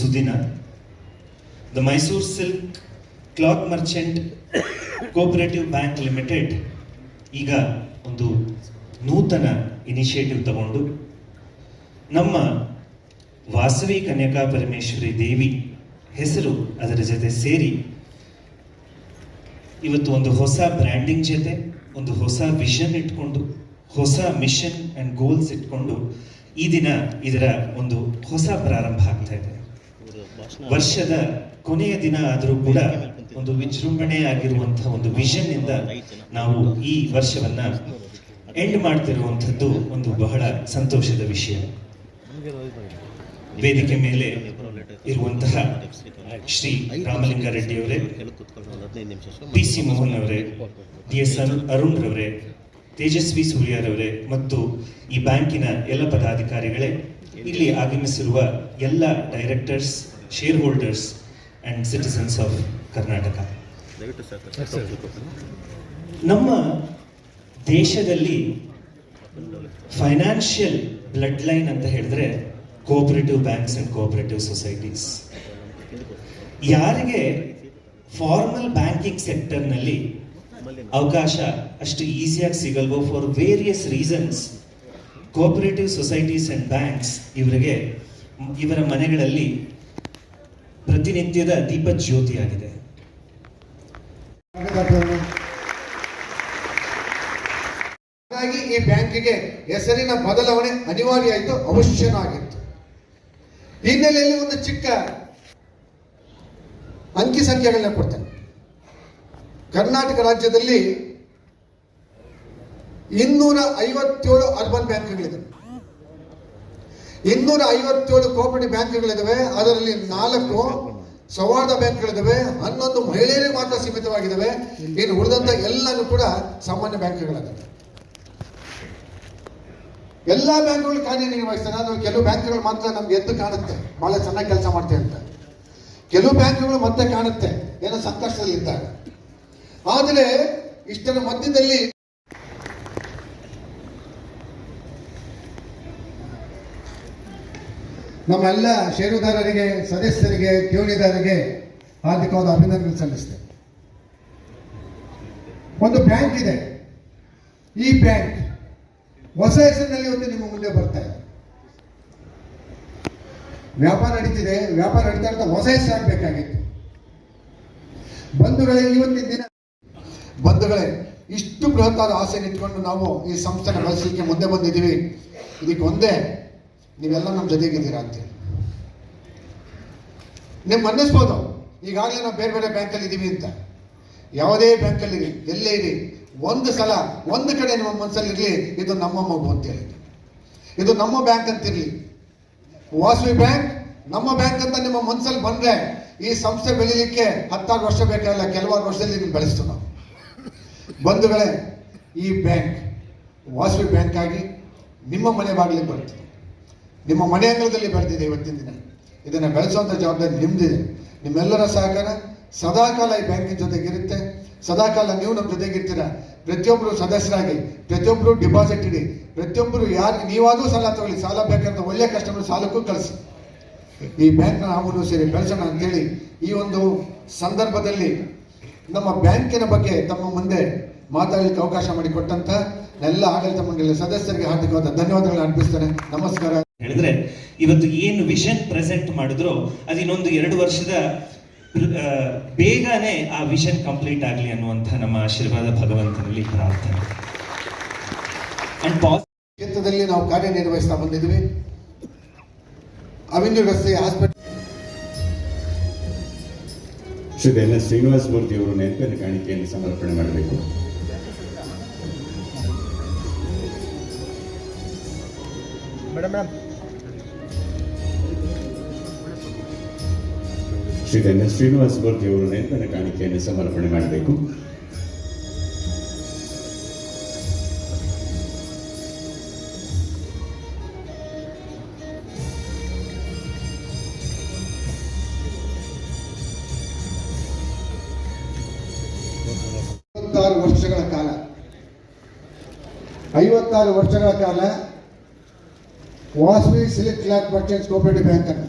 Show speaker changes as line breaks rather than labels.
Sudina. The Mysuru silk cloth merchant cooperative bank limited ಈಗ ಒಂದು ನೂತನ ಇನಿಷಿಯೇಟಿವ್ ತಗೊಂಡು ನಮ್ಮ ವಾಸವಿ ಕನ್ಯಕಾ ಪರಮೇಶ್ವರಿ ದೇವಿ ಹೆಸರು ಅದರ ಜೊತೆ ಸೇರಿ ಇವತ್ತು ಒಂದು ಹೊಸ ಬ್ರ್ಯಾಂಡಿಂಗ್ ಜೊತೆ, ಒಂದು ಹೊಸ ವಿಷನ್ ಇಟ್ಕೊಂಡು, ಹೊಸ ಮಿಷನ್ ಆ್ಯಂಡ್ ಗೋಲ್ಸ್ ಇಟ್ಕೊಂಡು ಈ ದಿನ ಇದರ ಒಂದು ಹೊಸ ಪ್ರಾರಂಭ ಆಗ್ತಾ ಇದೆ. ವರ್ಷದ ಕೊನೆಯ ದಿನ ಆದರೂ ಕೂಡ ಒಂದು ವಿಜೃಂಭಣೆ ಆಗಿರುವಂತಹ ಒಂದು ವಿಷನ್ ಇಂದ ನಾವು ಈ ವರ್ಷವನ್ನ ಎಂಡ್ ಮಾಡ್ತಿರುವಂಥದ್ದು ಒಂದು ಬಹಳ ಸಂತೋಷದ ವಿಷಯ. ವೇದಿಕೆ ಮೇಲೆ ಇರುವಂತಹ ಶ್ರೀ ರಾಮಲಿಂಗಾರೆಡ್ಡಿ ಅವರೇ, ಪಿ ಸಿ ಮೋಹನ್ ಅವರೇ, ಡಿ ಎಸ್ ಅರುಣ್ ರವರೇ ತೇಜಸ್ವಿ ಸೂರ್ಯರವರೇ ಮತ್ತು ಈ ಬ್ಯಾಂಕಿನ ಎಲ್ಲ ಪದಾಧಿಕಾರಿಗಳೇ, ಇಲ್ಲಿ ಆಗಮಿಸಿರುವ ಎಲ್ಲ directors shareholders and citizens of Karnataka ನಮ್ಮ ದೇಶದಲ್ಲಿ ಫೈನಾನ್ಷಿಯಲ್ ಬ್ಲಡ್ ಲೈನ್ ಅಂತ ಹೇಳಿದ್ರೆ cooperative banks and cooperative societies ಯಾರಿಗೆ ಫಾರ್ಮಲ್ ಬ್ಯಾಂಕಿಂಗ್ ಸೆಕ್ಟರ್ನಲ್ಲಿ ಅವಕಾಶ ಅಷ್ಟು ಈಸಿಯಾಗಿ ಸಿಗಲ್ವೋ for various reasons cooperative societies and banks ಇವರಿಗೆ ಇವರ ಮನೆಗಳಲ್ಲಿ ಪ್ರತಿನಿತ್ಯದ ದೀಪ ಜ್ಯೋತಿಯಾಗಿದೆ.
ಹಾಗಾಗಿ ಈ ಬ್ಯಾಂಕಿಗೆ ಹೆಸರಿನ ಬದಲಾವಣೆ ಅನಿವಾರ್ಯ ಆಯಿತು ಅವಶ್ಯನೂ ಆಗಿತ್ತು ಹಿನ್ನೆಲೆಯಲ್ಲಿ ಒಂದು ಚಿಕ್ಕ ಅಂಕಿ ಸಂಖ್ಯೆಗಳನ್ನ ಕೊಡ್ತೇನೆ. ಕರ್ನಾಟಕ ರಾಜ್ಯದಲ್ಲಿ ಇನ್ನೂರ ಐವತ್ತೇಳು ಅರ್ಬನ್ ಬ್ಯಾಂಕ್ಗಳಿದೆ. ಇನ್ನೂರ ಐವತ್ತೇಳು ಕೋಪರೇಟಿವ್ ಬ್ಯಾಂಕ್ಗಳಿದಾವೆ. ಅದರಲ್ಲಿ ನಾಲ್ಕು ಸೌಹಾರ್ದ ಬ್ಯಾಂಕ್ಗಳಿದಾವೆ. ಹನ್ನೊಂದು ಮಹಿಳೆಯರಿಗೆ ಮಾತ್ರ ಸೀಮಿತವಾಗಿದ್ದಾವೆ ಇನ್ನು ಉಳಿದಂತ ಎಲ್ಲನೂ ಕೂಡ ಸಾಮಾನ್ಯ ಬ್ಯಾಂಕ್ಗಳಾಗಿವೆ. ಎಲ್ಲ ಬ್ಯಾಂಕ್ಗಳು ಕಾರ್ಯನಿರ್ವಹಿಸ್ತಾರೆ. ಅದು ಕೆಲವು ಬ್ಯಾಂಕ್ಗಳು ಮಾತ್ರ ನಮ್ಗೆ ಎದ್ದು ಕಾಣುತ್ತೆ. ಬಹಳ ಚೆನ್ನಾಗಿ ಕೆಲಸ ಮಾಡ್ತೇವೆ ಅಂತ. ಕೆಲವು ಬ್ಯಾಂಕ್ಗಳು ಮತ್ತೆ ಕಾಣುತ್ತೆ. ಏನೋ ಸಂಕಷ್ಟದಲ್ಲಿದ್ದಾಗ ಆದರೆ ಇಷ್ಟರ ಮಧ್ಯದಲ್ಲಿ ನಮ್ಮೆಲ್ಲ ಷೇರುದಾರರಿಗೆ, ಸದಸ್ಯರಿಗೆ ಠೇವಣಿದಾರರಿಗೆ ಹಾರ್ದಿಕವಾದ ಅಭಿನಂದನೆ ಸಲ್ಲಿಸ್ತೇನೆ. ಒಂದು ಬ್ಯಾಂಕ್ ಇದೆ. ಈ ಬ್ಯಾಂಕ್ ಹೊಸ ಹೆಸರಿನಲ್ಲಿ ಇವತ್ತು ನಿಮ್ಮ ಮುಂದೆ ಬರ್ತಾ ಇದೆ. ವ್ಯಾಪಾರ ನಡೀತಿದೆ. ವ್ಯಾಪಾರ ನಡೀತಾ ಹೊಸ ಹೆಸರು ಬಂಧುಗಳೇ ಇವತ್ತಿನ ದಿನ ಬಂಧುಗಳೇ, ಇಷ್ಟು ಬೃಹತ್ತಾದ ಆಸೆ ಇಟ್ಕೊಂಡು ನಾವು ಈ ಸಂಸ್ಥೆನ ಬಳಸಲಿಕ್ಕೆ ಮುಂದೆ ಬಂದಿದ್ದೀವಿ. ಇದಕ್ಕೆ ಒಂದೇ, ನೀವೆಲ್ಲ ನಮ್ಮ ಜೊತೆಗಿದ್ದೀರಾ ಅಂತೇಳಿ ನಿಮ್ಗೆ ಅನ್ನಿಸ್ಬೋದು ಈಗಾಗಲೇ ನಾವು ಬೇರೆ ಬೇರೆ ಬ್ಯಾಂಕಲ್ಲಿ ಇದ್ದೀವಿ ಅಂತ. ಯಾವುದೇ ಬ್ಯಾಂಕಲ್ಲಿ ಇರಿ, ಎಲ್ಲೇ ಇರಿ, ಒಂದು ಸಲ, ಒಂದು ಕಡೆ ನಿಮ್ಮ ಮನಸ್ಸಲ್ಲಿ ಇರಲಿ, ಇದು ನಮ್ಮ ಮಗು ಅಂತೇಳಿ ಇದು ನಮ್ಮ ಬ್ಯಾಂಕ್ ಅಂತಿರಲಿ ವಾಸವಿ ಬ್ಯಾಂಕ್, ನಮ್ಮ ಬ್ಯಾಂಕ್ ಅಂತ ನಿಮ್ಮ ಮನಸ್ಸಲ್ಲಿ ಬಂದ್ರೆ ಈ ಸಂಸ್ಥೆ ಬೆಳೀಲಿಕ್ಕೆ ಹತ್ತಾರು ವರ್ಷ ಬೇಕಾಗಿಲ್ಲ ಕೆಲವಾರು ವರ್ಷದಲ್ಲಿ ಬೆಳೆಸ್ತು ನಾವು ಬಂಧುಗಳೇ, ಈ ಬ್ಯಾಂಕ್ ವಾಸವಿ ಬ್ಯಾಂಕ್ ಆಗಿ ನಿಮ್ಮ ಮನೆ ಬಾಗಿಲಿಗೆ ಬರ್ತದೆ ನಿಮ್ಮ ಮನೆ ಅಂಗಳದಲ್ಲಿ ಬರ್ತಿದೆ ಇವತ್ತಿನ ದಿನ. ಇದನ್ನು ಬೆಳೆಸುವಂಥ ಜವಾಬ್ದಾರಿ ನಿಮ್ಮದಿದೆ ನಿಮ್ಮೆಲ್ಲರ ಸಹಕಾರ ಸದಾಕಾಲ ಈ ಬ್ಯಾಂಕಿನ ಜೊತೆಗಿರುತ್ತೆ. ಸದಾಕಾಲ ನೀವು ನಮ್ಮ ಜೊತೆಗಿರ್ತೀರ? ಪ್ರತಿಯೊಬ್ಬರು ಸದಸ್ಯರಾಗಿ ಪ್ರತಿಯೊಬ್ಬರು ಡಿಪಾಸಿಟ್ ಇಡಿ. ಪ್ರತಿಯೊಬ್ಬರು ಯಾರು, ನೀವಾದರೂ ಸಾಲ ತಗೊಳ್ಳಿ. ಸಾಲ ಬೇಕಂತ ಒಳ್ಳೆಯ ಕಸ್ಟಮರ್ ಸಾಲಕ್ಕೂ ಕಳಿಸಿ. ಈ ಬ್ಯಾಂಕ್ನ ನಾವು ಸೇರಿ ಬೆಳೆಸೋಣ ಅಂತೇಳಿ ಈ ಒಂದು ಸಂದರ್ಭದಲ್ಲಿ ನಮ್ಮ ಬ್ಯಾಂಕಿನ ಬಗ್ಗೆ ತಮ್ಮ ಮುಂದೆ ಮಾತಾಡಲಿಕ್ಕೆ ಅವಕಾಶ ಮಾಡಿ ಕೊಟ್ಟಂತ ಎಲ್ಲ ಆಡಳಿತ ಮಂಡಳಿಯ ಸದಸ್ಯರಿಗೆ ಹಾರ್ದಿಕವಾದ ಧನ್ಯವಾದಗಳನ್ನು ಅರ್ಪಿಸ್ತೇನೆ. ನಮಸ್ಕಾರ.
ಹೇಳಿದ್ರೆ ಇವತ್ತು ಏನು ವಿಷನ್ ಪ್ರೆಸೆಂಟ್ ಮಾಡಿದ್ರು ಅದು ಇನ್ನೊಂದು ಎರಡು ವರ್ಷದ ಬೇಗನೆ ಆ ವಿಷನ್ ಕಂಪ್ಲೀಟ್ ಆಗಲಿ ಅನ್ನುವಂಥ ನಮ್ಮ ಆಶೀರ್ವಾದ ಭಗವಂತನಲ್ಲಿ ಪ್ರಾರ್ಥನೆ. ಅಂಡ್
ಕ್ಷೇತ್ರದಲ್ಲಿ ನಾವು ಕಾರ್ಯನಿರ್ವಹಿಸ್ತಾ ಬಂದಿದ್ವಿ ಅವೆನ್ಯೂ ರಸ್ತೆಯ ಹಾಸ್ಪಿಟಲ್
ಶ್ರೀ ಎಲ್ಲ ಎಸ್ ಶ್ರೀನಿವಾಸ ಮೂರ್ತಿ ಅವರು ನೆನಪಿನ ಕಾಣಿಕೆಯನ್ನು ಸಮರ್ಪಣೆ ಮಾಡಬೇಕು. ಶ್ರೀ ಶ್ರೀನಿವಾಸ್ ಎಸ್ ಶ್ರೀನಿವಾಸ ಮೂರ್ತಿ ಅವರು ನೇತನ ಕಾಣಿಕೆಯನ್ನು ಸಮರ್ಪಣೆ ಮಾಡಬೇಕು.
ಐವತ್ತಾರು ವರ್ಷಗಳ ಕಾಲ. ಐವತ್ತಾರು ವರ್ಷಗಳ ಕಾಲ Vasavi silk cloth merchants cooperative bank ಅನ್ನು